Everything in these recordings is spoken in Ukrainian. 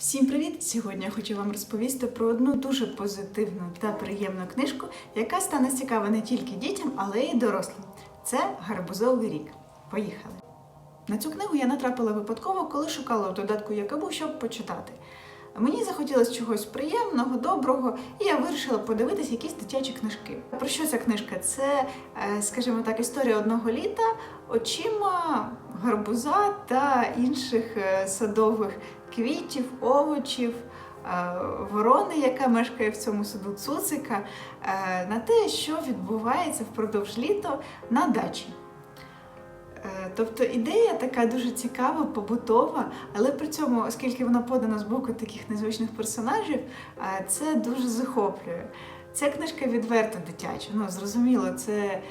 Всім привіт! Сьогодні я хочу вам розповісти про одну дуже позитивну та приємну книжку, яка стане цікава не тільки дітям, але й дорослим. Це Гарбузовий рік. Поїхали! На цю книгу я натрапила випадково, коли шукала в додатку Якабу, щоб почитати. Мені захотілося чогось приємного, доброго, і я вирішила подивитись якісь дитячі книжки. Про що ця книжка? Це, е, скажімо так, історія одного літа очима гарбуза та інших е, садових квітів, овочів, е, ворони, яка мешкає в цьому саду цуцика, е, на те, що відбувається впродовж літа на дачі. Е, Тобто ідея така дуже цікава, побутова, але при цьому, оскільки вона подана з боку таких незвичних персонажів, це дуже захоплює. Ця книжка відверто дитяча. Ну, зрозуміло, це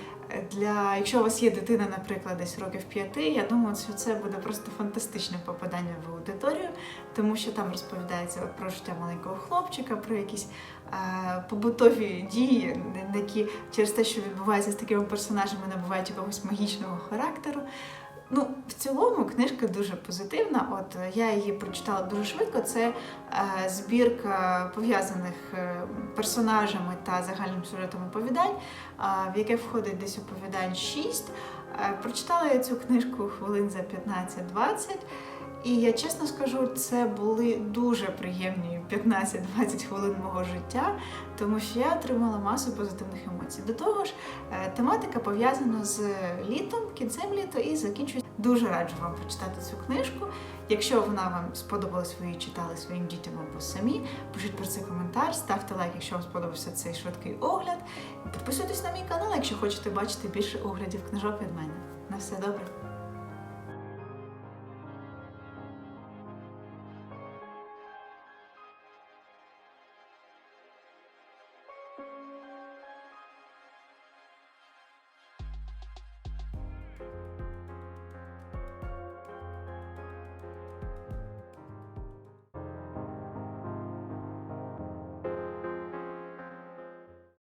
для якщо у вас є дитина, наприклад, десь років п'яти, я думаю, що це буде просто фантастичне попадання в аудиторію, тому що там розповідається про життя маленького хлопчика, про якісь е, побутові дії, які через те, що відбувається з такими персонажами, набувають якогось магічного характеру. Ну, в цілому книжка дуже позитивна. От е, я її прочитала дуже швидко. Це е, збірка пов'язаних е, персонажами та загальним сюжетом оповідань, е, в яке входить десь оповідань 6. Е, прочитала я цю книжку хвилин за 15-20. І я чесно скажу, це були дуже приємні 15-20 хвилин мого життя, тому що я отримала масу позитивних емоцій. До того ж, е, тематика пов'язана з літом, кінцем літа і закінчується. Дуже раджу вам прочитати цю книжку. Якщо вона вам сподобалась, ви її читали своїм дітям або самі, пишіть про це коментар, ставте лайк, якщо вам сподобався цей швидкий огляд. Підписуйтесь на мій канал, якщо хочете бачити більше оглядів книжок від мене. На все добре.